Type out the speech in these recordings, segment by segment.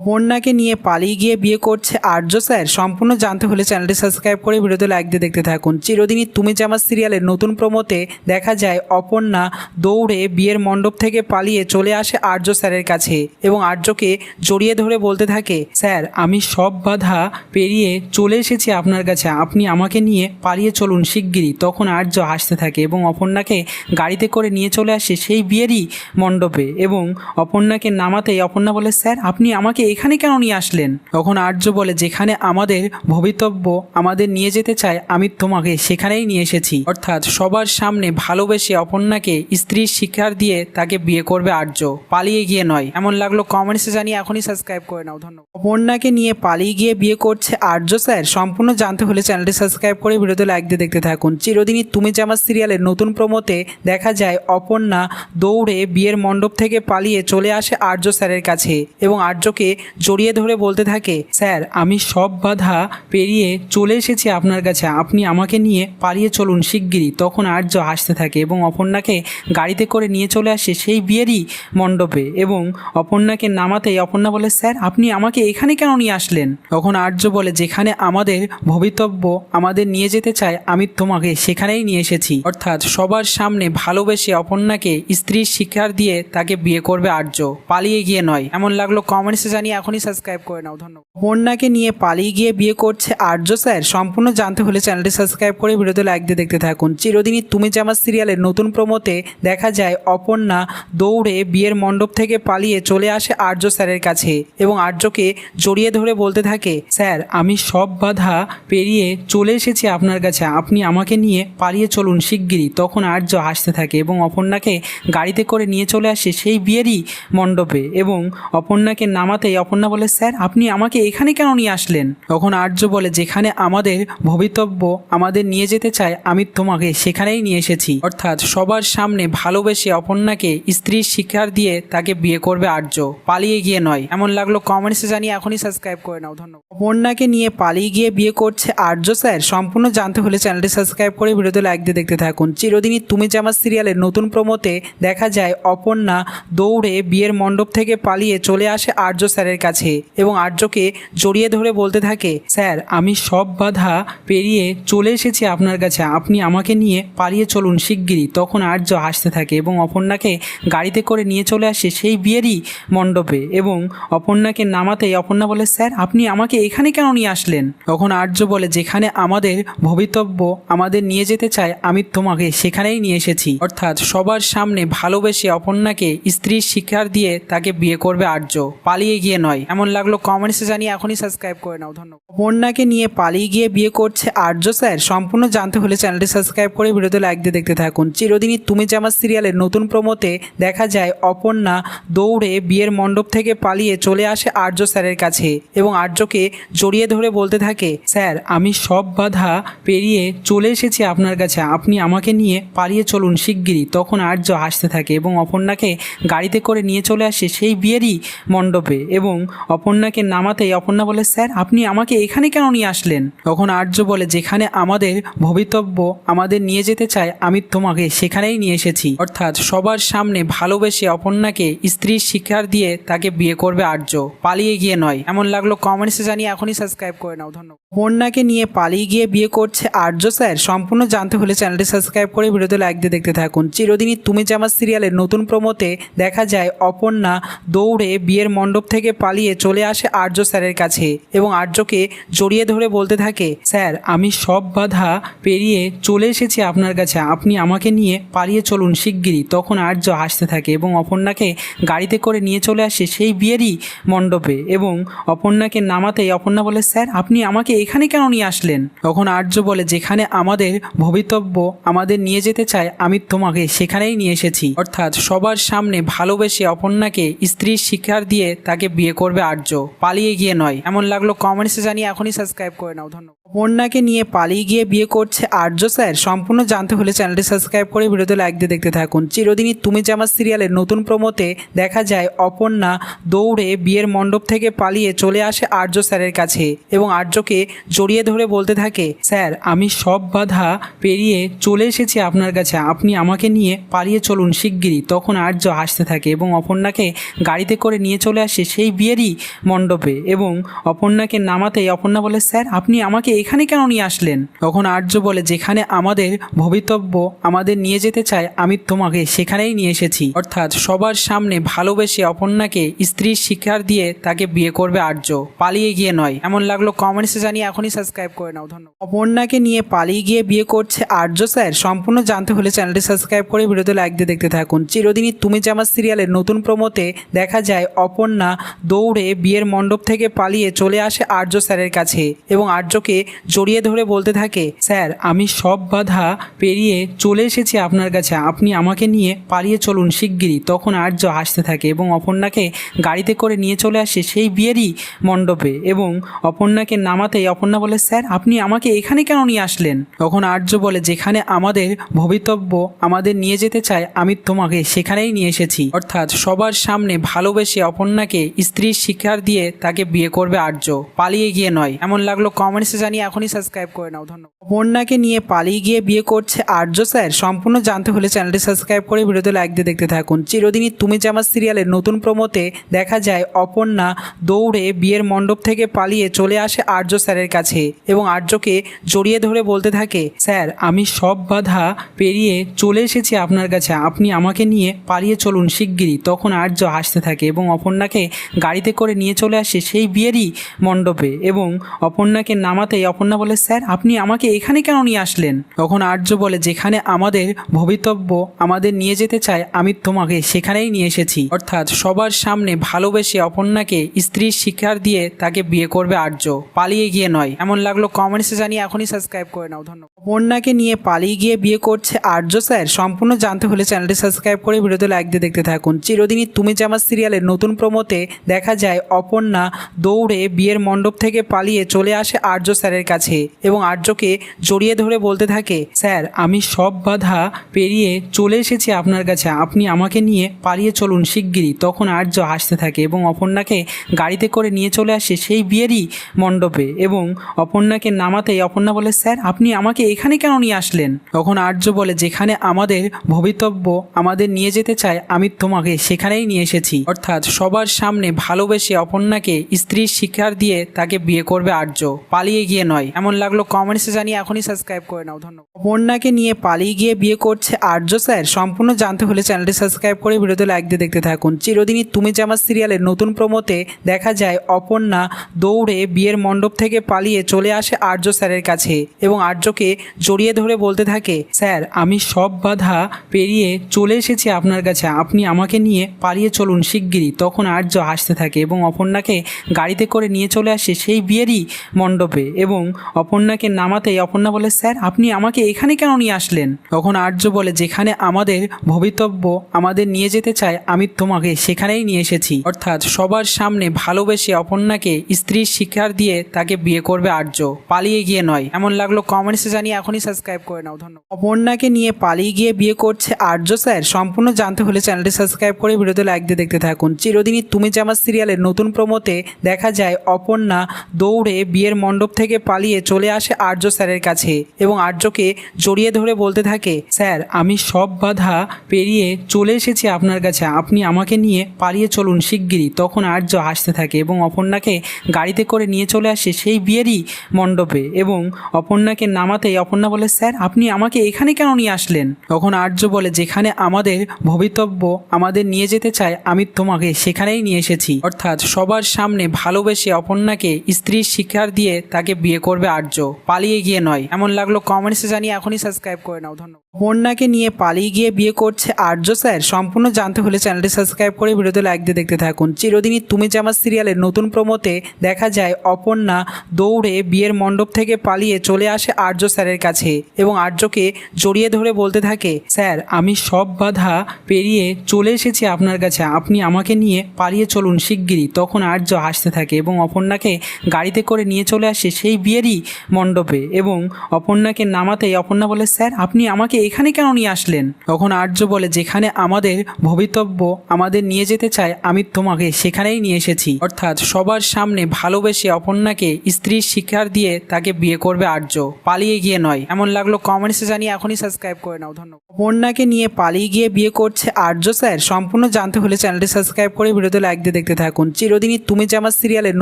বন্যাকে নিয়ে পালিয়ে গিয়ে বিয়ে করছে আর্য স্যার। সম্পূর্ণ জানতে হলে চ্যানেলটি সাবস্ক্রাইব করে ভিডিওতে লাইক দিয়ে দেখতে থাকুন। চিরদিনই তুমি আমার সিরিয়ালের নতুন প্রমোতে দেখা যায়, অপর্ণা দৌড়ে বিয়ের মণ্ডপ থেকে পালিয়ে চলে আসে আর্য স্যারের কাছে এবং আর্যকে জড়িয়ে ধরে বলতে থাকে, স্যার, আমি সব বাধা পেরিয়ে চলে এসেছি আপনার কাছে। আপনি আমাকে নিয়ে পালিয়ে চলুন শিগগিরই। তখন আর্য হাসতে থাকে এবং অপর্ণাকে গাড়িতে করে নিয়ে চলে আসে সেই বিয়েরই মণ্ডপে এবং অপর্ণাকে নামাতেই অপর্ণা বলে, স্যার, আপনি আমাকে এখানে কেন নিয়ে আসলেন? তখন আর্য বলে, যেখানে আমাদের ভবিতব্য আমাদের নিয়ে যেতে চায়, আমি তোমাকে সেখানেই নিয়ে এসেছি। অর্থাৎ সবার সামনে ভালোবেসে অপর্ণাকে স্ত্রীর শিক্ষার দিয়ে তাকে বিয়ে করবে আর্য। পালিয়ে গিয়ে নয়। এমন লাগল কমেন্টসে জানিয়ে এখনই সাবস্ক্রাইব করে নাও। ধন্যবাদ। অপর্ণাকে নিয়ে পালিয়ে গিয়ে বিয়ে করছে আর্য স্যার। সম্পূর্ণ জানতে হলে চ্যানেলটি সাবস্ক্রাইব করে ভিডিওতে লাইক দিয়ে দেখতে থাকুন। চিরদিনই তুমি যে আমার সিরিয়ালের নতুন প্রমোতে দেখা যায়, অপর্ণা দৌড়ে বিয়ের মণ্ডপ থেকে পালিয়ে চলে আসে আর্য স্যারের কাছে এবং আর্যকে জড়িয়ে ধরে বলতে থাকে, স্যার, আমি সব বাধা পেরিয়ে চলে এসেছি আপনার কাছে। আপনি আমাকে নিয়ে পালিয়ে চলুন শিগগিরই। তখন আর্য হাসতে থাকে এবং অপর্ণাকে গাড়িতে করে নিয়ে চলে আসে সেই বিয়েরই মণ্ডপে এবং অপর্ণাকে নামাতেই অপর্ণা বলে, স্যার, আপনি আমাকে এখানে কেন নিয়ে আসলেন? তখন আর্য বলে, যেখানে আমাদের ভবিতব্য আমাদের নিয়ে যেতে চায়, আমি তোমাকে সেখানেই নিয়ে এসেছি। অর্থাৎ সবার সামনে ভালোবেসে অপর্ণাকে স্ত্রীর শিক্ষার দিয়ে তাকে বিয়ে করবে আর্য। পালিয়ে গিয়ে নয়। এমন লাগল কমেন্টসে জানিয়ে এখনই সাবস্ক্রাইব করে নাও, ধন্যবাদ। অপর্ণাকে নিয়ে পালিয়ে গিয়ে বিয়ে করছে আর্য স্যার, সম্পূর্ণ জানতে হলে চ্যানেলটি সাবস্ক্রাইব করে ভিডিওতে লাইক দিয়ে দেখতে থাকুন। চিরদিনই তুমি আমার সিরিয়ালের নতুন প্রমোতে দেখা যায়, অপর্ণা দৌড়ে বিয়ের মণ্ডপ থেকে পালিয়ে চলে আসে আর্য স্যারের কাছে এবং আর্যকে জড়িয়ে ধরে বলতে থাকে, স্যার, আমি সব বাধা পেরিয়ে চলে এসেছি আপনার কাছে। আপনি আমাকে নিয়ে পালিয়ে চলুন শিগগিরই। তখন আর্য হাসতে থাকে এবং অপর্ণাকে গাড়িতে করে নিয়ে চলে আসে সেই বিয়েরই মণ্ডপে এবং অপর্ণাকে নামাতেই অপর্ণা বলে, স্যার, আপনি আমাকে এখানে কেন নিয়ে আসলেন? তখন আর্য বলে, যেখানে আমাদের ভবিতব্য আমাদের নিয়ে যেতে চায়, আমি তোমাকে সেখানেই নিয়ে এসেছি। অর্থাৎ সবার সামনে ভালোবেসে অপর্ণাকে স্ত্রীর শিক্ষার দিয়ে তাকে বিয়ে করবে আর্য। পালিয়ে গিয়ে নয়। এমন লাগল কমেন্টসে জানিয়ে এখনই সাবস্ক্রাইব করে নাও। ধন্যবাদ। অপর্ণাকে নিয়ে পালিয়ে গিয়ে বিয়ে করছে আর্য, স্যার। সম্পূর্ণ জানতে হলে চ্যানেলটি সাবস্ক্রাইব করে ভিডিওতে লাইক দিয়ে দেখতে থাকুন। চিরদিনই তুমি যে আমার সিরিয়ালের নতুন প্রমোতে দেখা যায়, অপর্ণা দৌড়ে বিয়ের মণ্ডপ থেকে পালিয়ে চলে আসে আর্য স্যারের কাছে এবং আর্যকে জড়িয়ে ধরে বলতে থাকে, স্যার, আমি সব বাধা পেরিয়ে চলে এসেছি আপনার কাছে। আপনি আমাকে নিয়ে পালিয়ে চলুন শিগগিরই। তখন আর্য হাসতে থাকে এবং অপর্ণাকে গাড়িতে করে নিয়ে চলে আসে সেই বিয়েরই মণ্ডপে এবং অপর্ণাকে নামাতেই অপর্ণা বলে, স্যার, আপনি আমাকে এখানে কেন নিয়ে আসলেন? তখন আর্য বলে, যেখানে আমাদের ভবিতব্য আমাদের নিয়ে যেতে চায়, আমি তোমাকে সেখানেই নিয়ে এসেছি। অর্থাৎ সবার সামনে ভালোবেসে অপর্ণাকে স্ত্রীর শিক্ষার দিয়ে তাকে বিয়ে করবে আর্য। পালিয়ে গিয়ে নয়। এমন লাগল কমেন্টসে জানিয়ে এখনই সাবস্ক্রাইব করে নাও। ধন্যবাদ। অপর্ণাকে নিয়ে পালিয়ে গিয়ে বিয়ে করছে আর্য স্যার সম্পূর্ণ জানতে হলে চ্যানেলটি সাবস্ক্রাইব করে ভিডিওতে লাইক দিয়ে দেখতে থাকুন। চিরদিনই তুমি যে আমার সিরিয়ালের নতুন প্রমোতে দেখা যায়, অপর্ণা দৌড়ে বিয়ের মণ্ডপ থেকে পালিয়ে চলে আসে আর্য স্যারের কাছে এবং আর্যকে জড়িয়ে ধরে বলতে থাকে স্যার আমি সব বাধা পেরিয়ে চলে এসেছি আপনার কাছে। আপনি আমাকে নিয়ে পালিয়ে চলুন শিগগিরই। তখন আর্য হাসতে থাকে এবং অপর্ণাকে গাড়িতে করে নিয়ে চলে আসে সেই বিয়েরই মণ্ডপে এবং অপর্ণাকে নামাতেই অপর্ণা বলে, স্যার, আপনি আমাকে এখানে কেন নিয়ে আসলেন? তখন আর্য বলে, যেখানে আমাদের ভবিতব্য আমাদের নিয়ে যেতে চায়, আমি তোমাকে সেখানেই নিয়ে এসেছি। অর্থাৎ সবার সামনে ভালোবেসে অপর্ণাকে স্ত্রীর শিক্ষার দিয়ে তাকে বিয়ে করবে আর্য। পালিয়ে গিয়ে নয়। এমন লাগল কমেন্টসে জানিয়ে এখনই সাবস্ক্রাইব করে নাও। ধন্যবাদ। অপর্ণাকে নিয়ে পালিয়ে গিয়ে বিয়ে করছে আর্য, স্যার। সম্পূর্ণ জানতে হলে চ্যানেলটি সাবস্ক্রাইব করে ভিডিওতে লাইক দিয়ে দেখতে থাকুন। চিরদিনই তুমি যে আমার সিরিয়ালের নতুন প্রমোতে দেখা যায়, অপর্ণা দৌড়ে বিয়ের মণ্ডপ থেকে পালিয়ে চলে আসে আর্য স্যারের কাছে এবং আর্যকে জড়িয়ে ধরে বলতে থাকে, স্যার, আমি সব বাধা পেরিয়ে চলে এসেছি আপনার কাছে। আপনি আমাকে নিয়ে পালিয়ে চলুন শিগগিরই। তখন আর্য হাসতে থাকে এবং অপর্ণাকে গাড়িতে করে নিয়ে চলে আসে সেই বিয়েরই মণ্ডপে এবং অপর্ণাকে নামাতেই অপর্ণা বলে, স্যার, আপনি আমাকে এখানে কেন নিয়ে আসলেন? তখন আর্য বলে, যেখানে আমাদের ভবিতব্য আমাদের নিয়ে যেতে চায়, আমি তোমাকে সেখানেই নিয়ে এসেছি। অর্থাৎ সবার সামনে ভালোবেসে অপর্ণাকে স্ত্রীর শিক্ষার দিয়ে তাকে বিয়ে করবে আর্য পালিয়ে গিয়ে নয়। এমন লাগল কমেন্টসে জানিয়ে এখনই সাবস্ক্রাইব করে নাও। ধন্যবাদ। অপর্ণাকে নিয়ে পালিয়ে গিয়ে বিয়ে করছে আর্য স্যার, সম্পূর্ণ জানতে হলে চ্যানেলটি সাবস্ক্রাইব করে ভিডিওতে লাইক দিয়ে দেখতে থাকুন। চিরদিনই তুমি যে আমার সিরিয়ালের নতুন প্রমোতে দেখা যায়, অপর্ণা দৌড়ে বিয়ের মণ্ডপ থেকে পালিয়ে চলে আসে আর্য স্যারের কাছে এবং আর্যকে জড়িয়ে ধরে বলতে থাকে, স্যার, আমি সব বাধা পেরিয়ে চলে এসেছি আপনার কাছে। আপনি আমাকে নিয়ে পালিয়ে চলুন শিগগিরই। তখন আর্য হাসতে থাকে এবং অপর্ণাকে গাড়িতে করে নিয়ে চলে আসে সেই সেই বিয়েরই মণ্ডপে এবং অপর্ণাকে নামাতেই অপর্ণা বলে, স্যার, আপনি আমাকে এখানে কেন নিয়ে আসলেন? তখন আর্য বলে, যেখানে আমাদের ভবিতব্য আমাদের নিয়ে যেতে চায়, আমি তোমাকে সেখানেই নিয়ে এসেছি। অর্থাৎ সবার সামনে ভালোবেসে অপর্ণাকে স্ত্রীর শিক্ষার দিয়ে তাকে বিয়ে করবে আর্য। পালিয়ে গিয়ে নয়। এমন লাগল কমেন্টসে জানিয়ে এখনই সাবস্ক্রাইব করে নাও। ধন্যবাদ। অপর্ণাকে নিয়ে পালিয়ে গিয়ে বিয়ে করছে আর্য, স্যার। সম্পূর্ণ জানতে হলে চ্যানেলটি সাবস্ক্রাইব করে ভিডিওতে লাইক দিয়ে দেখতে থাকুন। চিরদিনই তুমি যে আমার সিরিয়ালের নতুন প্রমোতে দেখা যায়, অপর্ণা দৌড়ে বিয়ের মণ্ডপ থেকে পালিয়ে চলে আসে আর্য স্যারের কাছে এবং আর্যকে জড়িয়ে ধরে বলতে থাকে, স্যার, আমি সব বাধা পেরিয়ে চলে এসেছি আপনার কাছে। আপনি আমাকে নিয়ে পালিয়ে চলুন শিগগিরই। তখন আর্য হাসতে থাকে এবং অপর্ণাকে গাড়িতে করে নিয়ে চলে আসে সেই বিয়েরই মণ্ডপে এবং অপর্ণাকে নামাতেই অপর্ণা বলে, স্যার, আপনি আমাকে এখানে কেন নিয়ে আসলেন? তখন আর্য বলে, যেখানে আমাদের ভবিতব্য আমাদের নিয়ে যেতে চায়, আমি তোমাকে সেখানেই নিয়ে এসেছি। অর্থাৎ সবার সামনে ভালোবেসে অপর্ণাকে স্ত্রীর শিক্ষার দিয়ে তাকে বিয়ে করবে আর্য। পালিয়ে গিয়ে নয়। এমন লাগল কমেন্টসে জানিয়ে এখনই সাবস্ক্রাইব করে নাও। ধন্যবাদ। অপর্ণাকে নিয়ে পালিয়ে গিয়ে বিয়ে করছে আর্য স্যার সম্পূর্ণ জানতে হলে চ্যানেলটি সাবস্ক্রাইব করে ভিডিওতে লাইক দিয়ে দেখতে থাকুন। চিরদিনই তুমি আমার সিরিয়ালের নতুন প্রমোতে দেখা যায়, অপর্ণা দৌড়ে বিয়ের মণ্ডপ থেকে পালিয়ে চলে আসে আর্য স্যারের কাছে এবং আর্যকে জড়িয়ে ধরে বলতে থাকে স্যার আমি সব বাধা পেরিয়ে চলে এসেছি আপনার কাছে। আপনি আমাকে নিয়ে পালিয়ে চলুন শিগগিরই। তখন আর্য হাসতে থাকে এবং অপর্ণাকে গাড়িতে করে নিয়ে চলে আসে সেই বিয়েরই মণ্ডপে এবং অপর্ণাকে নামাতেই অপর্ণা বলে, স্যার, আপনি আমাকে এখানে কেন নিয়ে আসলেন? তখন আর্য বলে, যেখানে আমাদের ভবিতব্য আমাদের নিয়ে যেতে চায়, আমি তোমাকে সেখানেই নিয়ে এসেছি। অর্থাৎ সবার সামনে ভালোবেসে অপর্ণাকে স্ত্রীর শিক্ষার দিয়ে তাকে বিয়ে করবে আর্য। পালিয়ে গিয়ে নয়। এমন লাগল কমেন্টসে জানিয়ে এখনই সাবস্ক্রাইব করে নাও। ধন্যবাদ। অপর্ণাকে নিয়ে পালিয়ে গিয়ে বিয়ে করছে আর্য, স্যার। সম্পূর্ণ জানতে হলে চ্যানেলটি সাবস্ক্রাইব করে ভিডিওতে লাইক দিয়ে দেখতে থাকুন। চিরদিনই তুমি যে আমার সিরিয়ালের নতুন প্রমোতে দেখা যায় অপর্ণা দৌড়ে বিয়ের মণ্ডপ থেকে পালিয়ে চলে আসে আর্য স্যারের কাছে এবং আর্যকে জড়িয়ে ধরে বলতে থাকে, স্যার, আমি সব বাধা পেরিয়ে চলে এসেছি আপনার কাছে। আপনি আমাকে নিয়ে পালিয়ে চলুন শিগগিরই। তখন আর্য হাসতে থাকে এবং অপর্ণাকে গাড়িতে করে নিয়ে চলে আসে সেই বিয়েরই মণ্ডপে এবং অপর্ণাকে নামাতেই অপর্ণা বলে, স্যার, আপনি আমাকে এখানে কেন নিয়ে আসলেন? তখন আর্য বলে, যেখানে আমাদের ভবিতব্য আমাদের নিয়ে যেতে চায়, আমি তোমাকে সেখানেই নিয়ে এসেছি। অর্থাৎ সবার সামনে ভালোবেসে অপর্ণাকে স্ত্রীর শিক্ষার দিয়ে তাকে বিয়ে করবে আর্য। পালিয়ে গিয়ে নয়। এমন লাগল কমেন্টসে জানিয়ে এখনই সাবস্ক্রাইব করে নাও। ধন্যবাদ। অপর্ণাকে নিয়ে পালিয়ে গিয়ে বিয়ে করছে আর্য স্যার। সম্পূর্ণ জানতে হলে চ্যানেলটি সাবস্ক্রাইব করে ভিডিওতে লাইক দিয়ে দেখতে থাকুন। চিরদিনই তুমি যে আমার সিরিয়ালের নতুন প্রমোতে দেখা যায়, অপর্ণা দৌড়ে বিয়ের মণ্ডপ থেকে পালিয়ে চলে আসে আর্য স্যারের কাছে এবং আর্যকে জড়িয়ে ধরে বলতে থাকে, স্যার, আমি সব বাধা পেরিয়ে চলে এসেছি আপনার কাছে। আপনি আমাকে নিয়ে পালিয়ে চলুন শিগগিরই। তখন আর্য হাসতে থাকে এবং অপর্ণাকে গাড়িতে করে নিয়ে চলে আসে সেই বিয়েরই মণ্ডপে এবং অপর্ণাকে নামাতেই অপর্ণা বলে, স্যার, আপনি আমাকে এখানে কেন নিয়ে আসলেন? তখন আর্য বলে, যেখানে আমাদের ভবিতব্য আমাদের নিয়ে যেতে চায়, আমি তোমাকে সেখানেই নিয়ে এসেছি। অর্থাৎ সবার সামনে ভালোবেসে অপর্ণাকে স্ত্রীর শিক্ষার দিয়ে তাকে বিয়ে করবে আর্য। পালিয়ে গিয়ে নয়। এমন লাগল কমেন্টসে জানিয়ে এখনই সাবস্ক্রাইব করে নাও। ধন্যবাদ। অপর্ণাকে নিয়ে পালিয়ে গিয়ে বিয়ে করছে আর্য, স্যার। সম্পূর্ণ জানতে হলে চ্যানেলটি সাবস্ক্রাইব করে ভিডিওতে লাইক দিয়ে দেখতে থাকুন। চিরদিনই তুমি যে আমার সিরিয়ালের নতুন প্রমোতে দেখা যায় অপর্ণা দৌড়ে বিয়ের মণ্ডপ থেকে পালিয়ে চলে আসে আর্য স্যারের কাছে এবং আর্যকে জড়িয়ে ধরে বলতে থাকে, স্যার, আমি সব বাধা পেরিয়ে চলে এসেছি আপনার কাছে। আপনি আমাকে নিয়ে পালিয়ে চলুন শিগগিরই। তখন আর্য হাসতে থাকে এবং অপর্ণাকে গাড়িতে করে নিয়ে চলে আসে সেই বিয়েরই মণ্ডপে এবং অপর্ণাকে নামাতেই অপর্ণা বলে, স্যার, আপনি আমাকে এখানে কেন নিয়ে আসলেন? তখন আর্য বলে, যেখানে আমাদের ভবিতব্য আমাদের নিয়ে যেতে চায়, আমি তোমাকে সেখানেই নিয়ে এসেছি। অর্থাৎ সবার সামনে ভালোবেসে অপর্ণাকে স্ত্রীর শিক্ষার দিয়ে তাকে বিয়ে করবে আর্য। পালিয়ে গিয়ে নয়। এমন লাগল কমেন্টসে জানিয়ে এখনই সাবস্ক্রাইব করে নাও। ধন্যবাদ। অপর্ণাকে নিয়ে পালিয়ে গিয়ে বিয়ে করছে আর্য স্যার। সম্পূর্ণ জানতে হলে চ্যানেলটি সাবস্ক্রাইব করে ভিডিওতে লাইক দিয়ে দেখতে থাকুন। চিরদিনই তুমি আমার সিরিয়ালের নতুন প্রমোতে দেখা যায়, অপর্ণা দৌড়ে বিয়ের মণ্ডপ থেকে পালিয়ে চলে আসে আর্য স্যারের কাছে এবং আর্যকে জড়িয়ে ধরে বলতে থাকে, স্যার, আমি সব বাধা পেরিয়ে চলে এসেছি আপনার কাছে। আপনি আমাকে নিয়ে পালিয়ে চলুন। শিগগিরই, তখন আর্য হাসতে থাকে এবং অপর্ণাকে গাড়িতে করে নিয়ে চলে আসে সেই বিয়েরই মণ্ডপে এবং অপর্ণাকে নামাতেই অপর্ণা বলে, স্যার, আপনি আমাকে এখানে কেন নিয়ে আসলেন? তখন আর্য বলে, যেখানে আমাদের ভবিতব্য আমাদের নিয়ে যেতে চায়, আমি তোমাকে সেখানেই নিয়ে এসেছি। অর্থাৎ সবার সামনে ভালোবেসে অপর্ণাকে স্ত্রীর শিক্ষার দিয়ে তাকে বিয়ে করবে আর্য। পালিয়ে গিয়ে নয়। এমন লাগল কমেন্টসে জানিয়ে এখনই সাবস্ক্রাইব করে নাও। ধন্যবাদ। অপর্ণাকে নিয়ে পালিয়ে গিয়ে বিয়ে করছে আর্য, স্যার। সম্পূর্ণ জানতে হলে চ্যানেলটি সাবস্ক্রাইব করে ভিডিওতে লাইক দিয়ে দেখতে থাকুন। চিরদিনই তুমি আমার সিরিয়ালের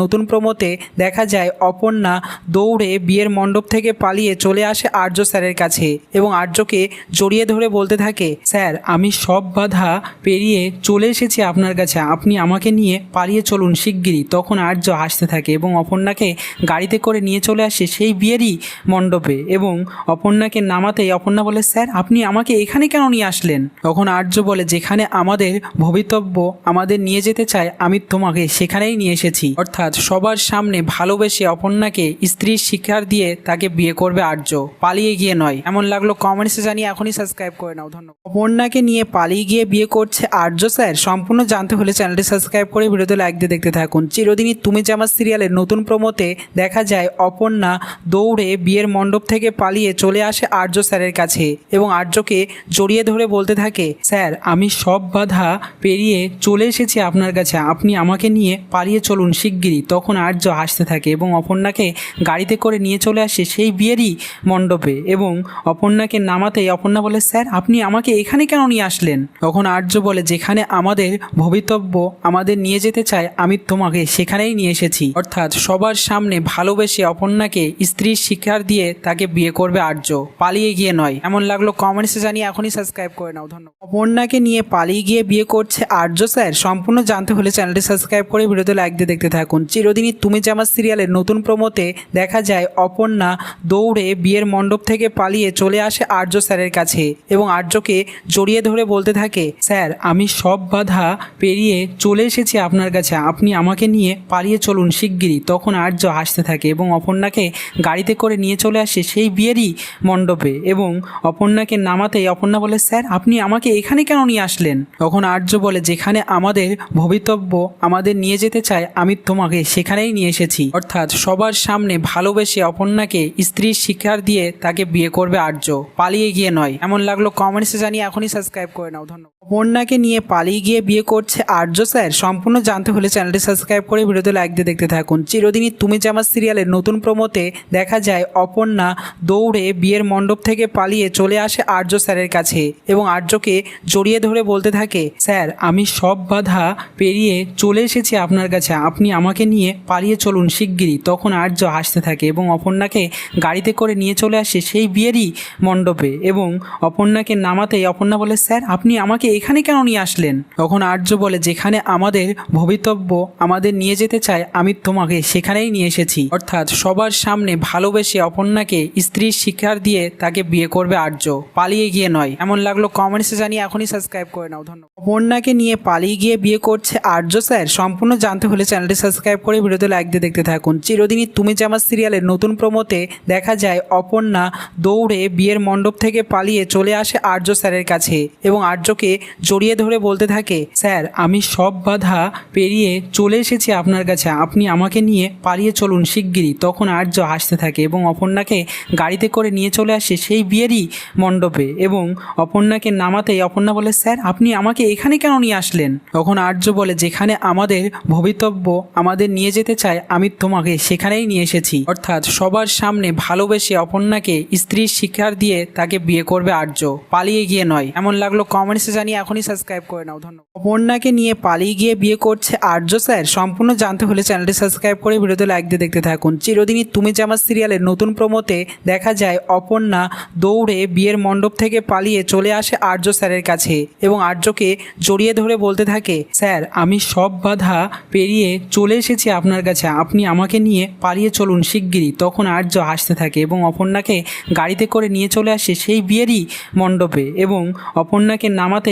নতুন প্রমোতে দেখা যায়, অপর্ণা দৌড়ে বিয়ের মণ্ডপ থেকে পালিয়ে চলে আসে আর্য স্যারের কাছে এবং আর্যকে জড়িয়ে ধরে বলতে থাকে, স্যার, আমি সব বাধা পেরিয়ে চলে এসেছি আপনার কাছে। আপনি আমাকে নিয়ে পালিয়ে চলুন শিগগিরই। তখন আর্য হাসতে থাকে এবং অপর্ণাকে গাড়িতে করে নিয়ে চলে আসে সেই বিয়েরই মণ্ডপে এবং অপর্ণাকে নামাতেই অপর্ণা বলে, স্যার, আপনি আমাকে এখানে কেন নিয়ে আসলেন? তখন আর্য বলে, যেখানে আমাদের ভবিতব্য আমাদের নিয়ে যেতে চায় আমি তোমাকে সেখানেই নিয়ে এসেছি। অর্থাৎ সবার সামনে ভালোবেসে অপর্ণাকে স্ত্রীর শিকার দিয়ে তাকে বিয়ে করবে আর্য। পালিয়ে গিয়ে নয়। এমন লাগল কমেন্টসে জানিয়ে এখনই সাবস্ক্রাইব করে নাও। ধন্যবাদ। অপর্ণাকে নিয়ে পালিয়ে গিয়ে বিয়ে করছে আর্য স্যার সম্পূর্ণ জানতে হলে চ্যানেলটি সাবস্ক্রাইব করে ভিডিওতে লাইক দিয়ে দেখতে থাকুন। চিরদিনই তুমি যে আমার সিরিয়ালের নতুন প্রমোতে দেখা যায়, অপর্ণা দৌড়ে বিয়ের মণ্ডপ থেকে পালিয়ে চলে আসে আর্য স্যারের কাছে এবং আর্যকে জড়িয়ে ধরে বলতে থাকে স্যার আমি সব বাধা পেরিয়ে চলে এসেছি আপনার কাছে। আপনি আমাকে নিয়ে পালিয়ে চলুন শিগগিরই। তখন আর্য হাসতে থাকে এবং অপর্ণাকে গাড়িতে করে নিয়ে চলে আসে সেই বিয়েরই মণ্ডপে এবং অপর্ণাকে নামাতেই অপর্ণা বলে, স্যার, আপনি আমাকে এখানে কেন নিয়ে আসলেন? তখন আর্য বলে, যেখানে আমাদের ভবিতব্য আমাদের নিয়ে যেতে চায়, আমি তোমাকে সেখানেই নিয়ে এসেছি। অর্থাৎ সবার সামনে ভালোবেসে অপর্ণাকে স্ত্রীর শিকার দিয়ে তাকে বিয়ে করবে আর্য। পালিয়ে গিয়ে নয়। এমন লাগল কমেন্টসে জানিয়ে এখনই সাবস্ক্রাইব করে নাও। ধন্যবাদ। অপর্ণাকে নিয়ে পালিয়ে গিয়ে বিয়ে করছে আর্য, স্যার? সম্পূর্ণ জানতে হলে চ্যানেলটি সাবস্ক্রাইব করে ভিডিওতে লাইক দিয়ে দেখতে থাকুন। চিরদিনই তুমি আমার সিরিয়ালের নতুন প্রমোতে দেখা যায়, অপর্ণা দৌড়ে বিয়ের মণ্ডপ থেকে পালিয়ে চলে আসে আর্য স্যারের কাছে এবং আর্যকে জড়িয়ে ধরে বলতে থাকে, স্যার, আমি সব বাধা পেরিয়ে চলে এসেছি আপনার কাছে। আপনি আমাকে নিয়ে পালিয়ে চলুন শিগগিরই। তখন আর্য হাসতে থাকে এবং অপর্ণাকে গাড়িতে করে নিয়ে চলে আসে সেই বিয়েরই মণ্ডপে এবং অপর্ণাকে নামাতেই অপর্ণা বলে, স্যার, আপনি আমাকে এখানে কেন নিয়ে আসলেন? তখন আর্য বলে, যেখানে আমাদের ভবিতব্য আমাদের নিয়ে যেতে চায়, আমি তোমাকে সেখানেই নিয়ে এসেছি। অর্থাৎ সবার সামনে ভালোবেসে অপর্ণাকে স্ত্রীর শিকার দিয়ে তাকে বিয়ে করবে আর্য। পালিয়ে গিয়ে নয়। এমন লাগল কমেন্টসে জানিয়ে এখনই সাবস্ক্রাইব করে নাও। ধন্যবাদ। অপর্ণাকে নিয়ে পালিয়ে গিয়ে বিয়ে করছে আর্য স্যার। সম্পূর্ণ জানতে হলে চ্যানেলটি সাবস্ক্রাইব করে ভিডিওতে লাইক দিয়ে দেখতে থাকুন। চিরদিনই তুমি যে আমার সিরিয়ালের নতুন প্রমোতে দেখা যায়, অপর্ণা দৌড়ে বিয়ের মণ্ডপ থেকে পালিয়ে চলে আসে আর্য স্যারের কাছে এবং আর্যকে জড়িয়ে ধরে বলতে থাকে, স্যার, আমি সব বাধা পেরিয়ে চলে এসেছি আপনার কাছে। আপনি আমাকে নিয়ে পালিয়ে চলুন শিগগিরই। তখন আর্য হাসতে থাকে এবং অপর্ণাকে গাড়িতে করে নিয়ে চলে আসে সেই বিয়েরই মণ্ডপে এবং অপর্ণাকে নামাতেই অপর্ণা বলে, স্যার, আপনি আমাকে এখানে কেন নিয়ে আসলেন? তখন আর্য বলে, যেখানে আমাদের ভবিতব্য আমাদের নিয়ে যেতে চায়, আমি তোমাকে সেখানেই নিয়ে এসেছি। অর্থাৎ সবার সামনে ভালোবেসে অপর্ণাকে স্ত্রীর শিকার দিয়ে তাকে বিয়ে করবে আর্য। পালিয়ে গিয়ে নয়। এমন লাগল কমেন্টসে জানিয়ে এখনই সাবস্ক্রাইব করে নাও। ধন্যবাদ। অপর্ণাকে নিয়ে পালিয়ে গিয়ে বিয়ে করছে আর্য স্যার। সম্পূর্ণ জানতে হলে চ্যানেলটি সাবস্ক্রাইব করে ভিডিওতে লাইক দিয়ে দেখতে থাকুন। চিরদিনই তুমি যে আমার সিরিয়ালের নতুন প্রমোতে দেখা যায়, অপর্ণা দৌড়ে বিয়ের মণ্ডপ থেকে পালিয়ে চলে আসে আর্য স্যারের কাছে এবং আর্যকে জড়িয়ে ধরে বলতে থাকে, স্যার, আমি সব বাধা পেরিয়ে চলে এসেছি আপনার কাছে। আপনি আমাকে নিয়ে পালিয়ে চলুন শিগগিরই। তখন আর্য হাসতে থাকে এবং অপর্ণাকে গাড়িতে করে নিয়ে চলে আসে সেই বিয়েরই মণ্ডপে এবং অপর্ণাকে নামাতেই অপর্ণা বলে, স্যার, আপনি আমাকে এখানে কেন নিয়ে আসলেন? তখন আর্য বলে, যেখানে আমাদের ভবিতব্য আমাদের নিয়ে যেতে চায়, আমি তোমাকে সেখানেই নিয়ে এসেছি। অর্থাৎ সবার সামনে ভালোবেসে অপর্ণাকে স্ত্রীর শিকার দিয়ে তাকে বিয়ে করবে আর্য। পালিয়ে গিয়ে নয়। এমন লাগল কমেন্টসে জানিয়ে এখনই সাবস্ক্রাইব করে নাও, ধন্যবাদ। অপর্ণাকে নিয়ে পালিয়ে গিয়ে বিয়ে করছে আর্য স্যার, সম্পূর্ণ জানতে হলে চ্যানেলটি সাবস্ক্রাইব করে ভিডিওতে লাইক দিয়ে দেখতে থাকুন। চিরদিনই তুমি আমার সিরিয়ালের নতুন প্রমোতে দেখা যায়, অপর্ণা দৌড়ে বিয়ের মণ্ডপ থেকে পালিয়ে চলে আসে আর্য স্যারের কাছে এবং আর্যকে জড়িয়ে ধরে বলতে থাকে, স্যার, আমি সব বাধা পেরিয়ে চলে এসেছি আপনার কাছে। আপনি আমাকে নিয়ে পালিয়ে চলুন শিগগিরই। তখন আর্য হাসতে থাকে এবং অপর্ণাকে গাড়িতে করে নিয়ে চলে আসে সেই বিয়েরই মণ্ডপে এবং অপর্ণাকে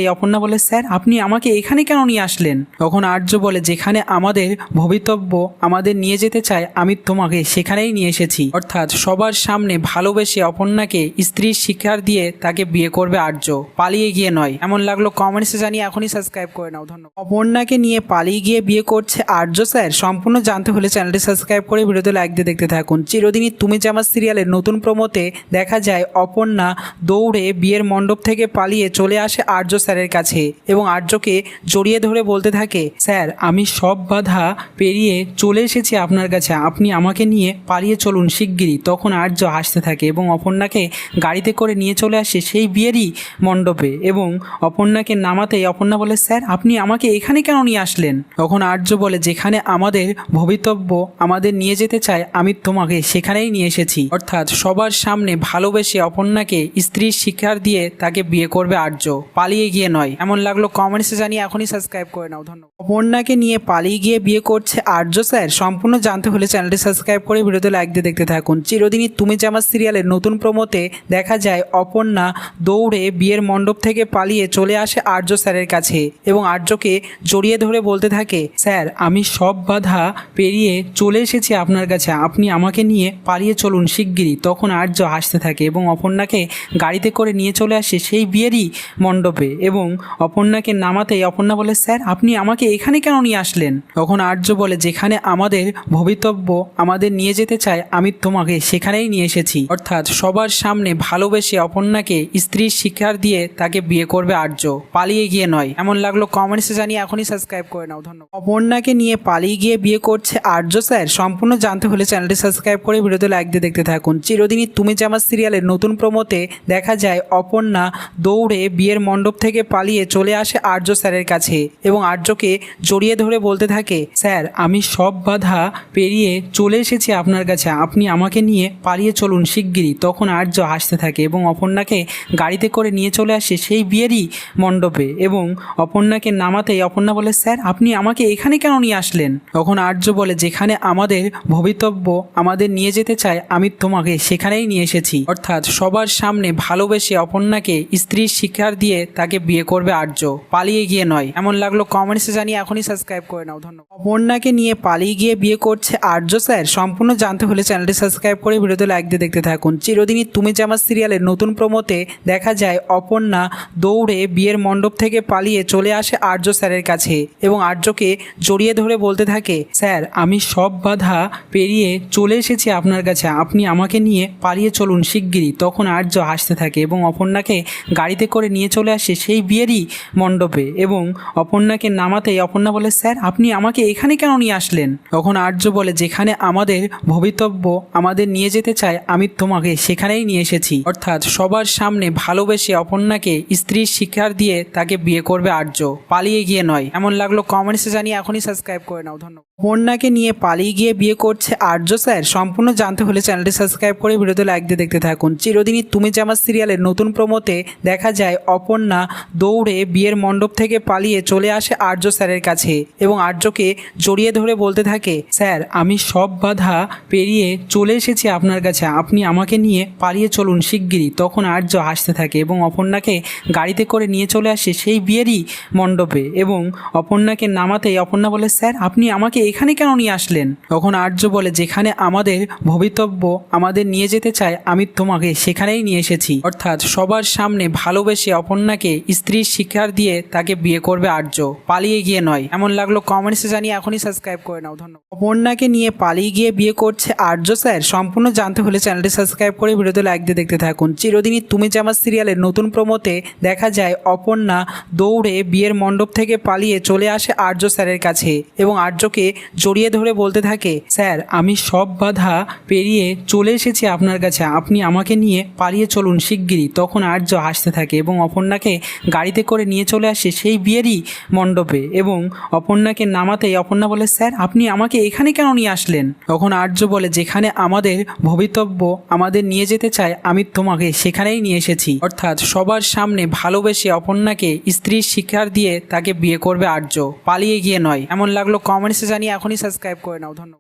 নামাতেই অপর্ণা বলে, স্যার, আপনি আমাকে এখানে কেন নিয়ে আসলেন? তখন আর্য বলে, যেখানে আমাদের ভবিতব্য আমাদের নিয়ে যেতে চায়, আমি তোমাকে সেখানেই নিয়ে এসেছি। অর্থাৎ সবার সামনে ভালোবেসে অপর্ণাকে স্ত্রীর শিকার দিয়ে তাকে বিয়ে করবে আর্য। পালিয়ে গিয়ে নয়। এমন লাগল কমেন্টসে জানিয়ে এখনই সাবস্ক্রাইব করে নাও। ধন্যবাদ। অপর্ণাকে নিয়ে পালিয়ে গিয়ে বিয়ে করছে আর্য, স্যার। সম্পূর্ণ জানতে হলে চ্যানেলটি সাবস্ক্রাইব করে ভিডিওতে লাইক দিয়ে দেখতে থাকুন। চিরদিনই তুমি যে আমার সিরিয়ালের নতুন প্রমোতে দেখা যায়, অপর্ণা দৌড়ে বিয়ের মণ্ডপ থেকে পালিয়ে চলে আসে আর্য স্যারের স্যারের কাছে এবং আর্যকে জড়িয়ে ধরে বলতে থাকে, স্যার, আমি সব বাধা পেরিয়ে চলে এসেছি আপনার কাছে। আপনি আমাকে নিয়ে পালিয়ে চলুন শিগগিরই। তখন আর্য হাসতে থাকে এবং অপর্ণাকে গাড়িতে করে নিয়ে চলে আসে সেই বিয়েরই মণ্ডপে এবং অপর্ণাকে নামাতেই অপর্ণা বলে, স্যার, আপনি আমাকে এখানে কেন নিয়ে আসলেন? তখন আর্য বলে, যেখানে আমাদের ভবিতব্য আমাদের নিয়ে যেতে চায়, আমি তোমাকে সেখানেই নিয়ে এসেছি। অর্থাৎ সবার সামনে ভালোবেসে অপর্ণাকে স্ত্রীর শিক্ষার দিয়ে তাকে বিয়ে করবে আর্য। পালিয়ে গিয়ে নয়। এমন লাগল কমেন্টসে জানিয়ে এখনই সাবস্ক্রাইব করে নাও। ধন্যবাদ। অপর্ণাকে নিয়ে পালিয়ে গিয়ে বিয়ে করছে আর্য স্যার সম্পূর্ণ জানতে হলে চ্যানেলটি সাবস্ক্রাইব করে ভিডিওতে লাইক দিয়ে দেখতে থাকুন। চিরদিনই তুমি যে আমার সিরিয়ালের নতুন প্রমোতে দেখা যায়, অপর্ণা দৌড়ে বিয়ের মণ্ডপ থেকে পালিয়ে চলে আসে আর্য স্যারের কাছে এবং আর্যকে জড়িয়ে ধরে বলতে থাকে, স্যার, আমি সব বাধা পেরিয়ে চলে এসেছি আপনার কাছে। আপনি আমাকে নিয়ে পালিয়ে চলুন শিগগিরই। তখন আর্য হাসতে থাকে এবং অপর্ণাকে গাড়িতে করে নিয়ে চলে আসে সেই বিয়েরই মণ্ডপে। এবং অপর্ণাকে নামাতেই অপর্ণা বলে, স্যার, আপনি আমাকে এখানে কেন নিয়ে আসলেন? তখন আর্য বলে, যেখানে আমাদের ভবিতব্য আমাদের নিয়ে যেতে চায়, আমি তোমাকে সেখানেই নিয়ে এসেছি। অর্থাৎ সবার সামনে ভালোবেসে অপর্ণাকে স্ত্রীর শিক্ষার দিয়ে তাকে বিয়ে করবে আর্য। পালিয়ে গিয়ে নয়। এমন লাগল কমেন্টসে জানিয়ে এখনই সাবস্ক্রাইব করে নাও। ধন্যবাদ। অপর্ণাকে নিয়ে পালিয়ে গিয়ে বিয়ে করছে আর্য, স্যার। সম্পূর্ণ জানতে হলে চ্যানেলটি সাবস্ক্রাইব করে ভিডিওতে লাইক দিয়ে দেখতে থাকুন। চিরদিনই তুমি যে আমার সিরিয়ালের নতুন প্রমোতে দেখা যায়, অপর্ণা দৌড়ে বিয়ের মণ্ডপ থেকে পালিয়ে চলে আসে আর্য স্যারের কাছে এবং আর্যকে জড়িয়ে ধরে বলতে থাকে, স্যার, আমি সব বাধা পেরিয়ে চলে এসেছি আপনার কাছে। আপনি আমাকে নিয়ে পালিয়ে চলুন শিগগিরই। তখন আর্য হাসতে থাকে এবং অপর্ণাকে গাড়িতে করে নিয়ে চলে আসে সেই বিয়েরই মণ্ডপে এবং অপর্ণাকে নামাতেই অপর্ণা বলে, স্যার, আপনি আমাকে এখানে কেন নিয়ে আসলেন? তখন আর্য বলে, যেখানে আমাদের ভবিতব্য আমাদের নিয়ে যেতে চায়, আমি তোমাকে সেখানেই নিয়ে এসেছি। অর্থাৎ সবার সামনে ভালোবেসে অপর্ণাকে স্ত্রীর শিক্ষার দিয়ে তাকে বিয়ে করবে আর্য পালিয়ে গিয়ে নয়। এমন লাগল কমেন্টসে জানিয়ে এখনই সাবস্ক্রাইব করে নাও। ধন্যবাদ। অপর্ণাকে নিয়ে পালিয়ে গিয়ে বিয়ে করছে আর্য স্যার। সম্পূর্ণ জানতে হলে চ্যানেলটি সাবস্ক্রাইব করে ভিডিওতে লাইক দিয়ে দেখতে থাকুন। চিরদিনই তুমি যে আমার সিরিয়ালের নতুন প্রমোতে দেখা যায়, অপর্ণা দৌড়ে বিয়ের মণ্ডপ থেকে পালিয়ে চলে আসে আর্য স্যারের কাছে এবং আর্যকে জড়িয়ে ধরে বলতে থাকে, স্যার, আমি সব বাধা পেরিয়ে চলে এসেছি আপনার কাছে। আপনি আমাকে নিয়ে পালিয়ে চলুন শিগগিরই। তখন আর্য হাসতে থাকে এবং অপর্ণাকে গাড়িতে করে নিয়ে চলে আসে সেই বিয়েরই মণ্ডপে এবং অপর্ণাকে নামাতেই অপর্ণা বলে, স্যার, আপনি আমাকে এখানে কেন নিয়ে আসলেন? তখন আর্য বলে, যেখানে আমাদের ভবিতব্য আমাদের নিয়ে যেতে চায়, আমি তোমাকে সেখানেই নিয়ে এসেছি। অর্থাৎ সবার সামনে ভালোবেসে অপর্ণাকে স্ত্রীর শিক্ষার দিয়ে তাকে বিয়ে করবে আর্য। পালিয়ে গিয়ে নয়। এমন লাগল কমেন্টসে জানিয়ে এখনই সাবস্ক্রাইব করে নাও। ধন্যবাদ। অপর্ণাকে নিয়ে পালিয়ে গিয়ে বিয়ে করছে আর্য, স্যার। সম্পূর্ণ জানতে হলে চ্যানেলটি সাবস্ক্রাইব করে ভিডিওতে লাইক দিয়ে দেখতে থাকুন। চিরদিনই তুমি যে আমার সিরিয়ালের নতুন প্রমোতে দেখা যায়, অপর্ণা দৌড়ে বিয়ের মণ্ডপ থেকে পালিয়ে চলে আসে আর্য স্যারের কাছে এবং আর্যকে জড়িয়ে ধরে বলতে থাকে, স্যার, আমি সব বাধা পেরিয়ে চলে এসেছি আপনার কাছে। আপনি আমাকে নিয়ে পালিয়ে চলুন শিগগিরই। তখন আর্য হাসতে থাকে এবং অপর্ণাকে গাড়িতে করে নিয়ে চলে আসে সেই বিয়েরই মণ্ডপে এবং অপর্ণাকে নামাতেই অপর্ণা বলে, স্যার, আপনি আমাকে এখানে কেন নিয়ে আসলেন? তখন আর্য বলে, যেখানে আমাদের ভবিতব্য আমাদের নিয়ে যেতে চায়, আমি তোমাকে সেখানেই নিয়ে এসেছি। অর্থাৎ সবার সামনে ভালোবেসে অপর্ণাকে স্ত্রীর শিক্ষার দিয়ে তাকে বিয়ে করবে আর্য। পালিয়ে গিয়ে নয়। এমন লাগল কমেন্টসে জানিয়ে এখনই সাবস্ক্রাইব করে নাও। ধন্যবাদ। অপর্ণাকে নিয়ে পালিয়ে গিয়ে বিয়ে করছে আর্য স্যার। সম্পূর্ণ জানতে হলে চ্যানেলটি সাবস্ক্রাইব করে ভিডিওতে লাইক দিয়ে দেখতে থাকুন। চিরদিনই তুমি যে আমার সিরিয়ালের নতুন প্রমোতে দেখা যায়, অপর্ণা দৌড়ে বিয়ের মণ্ডপ থেকে পালিয়ে চলে আসে আর্য স্যারের কাছে এবং আর্যকে জড়িয়ে ধরে বলতে থাকে, স্যার, আমি সব বাধা পেরিয়ে চলে এসেছি আপনার কাছে। আপনি আমাকে নিয়ে পালিয়ে চলুন শিগগিরই। তখন আর্য হাসতে থাকে এবং অপর্ণাকে গাড়িতে করে নিয়ে চলে আসে সেই বিয়েরই মণ্ডপে এবং অপর্ণাকে নামাতেই অপর্ণা বলে, স্যার, আপনি আমাকে এখানে কেন নিয়ে আসলেন? তখন আর্য বলে, যেখানে আমাদের ভবিতব্য আমাদের নিয়ে যেতে চায়, আমি তোমাকে সেখানেই নিয়ে এসেছি। অর্থাৎ সবার সামনে ভালোবেসে অপর্ণাকে স্ত্রীর শিক্ষার দিয়ে তাকে বিয়ে করবে আর্য। পালিয়ে গিয়ে নয়। এমন লাগল কমেন্টসে জানিয়ে এখনই সাবস্ক্রাইব করে নাও। ধন্যবাদ।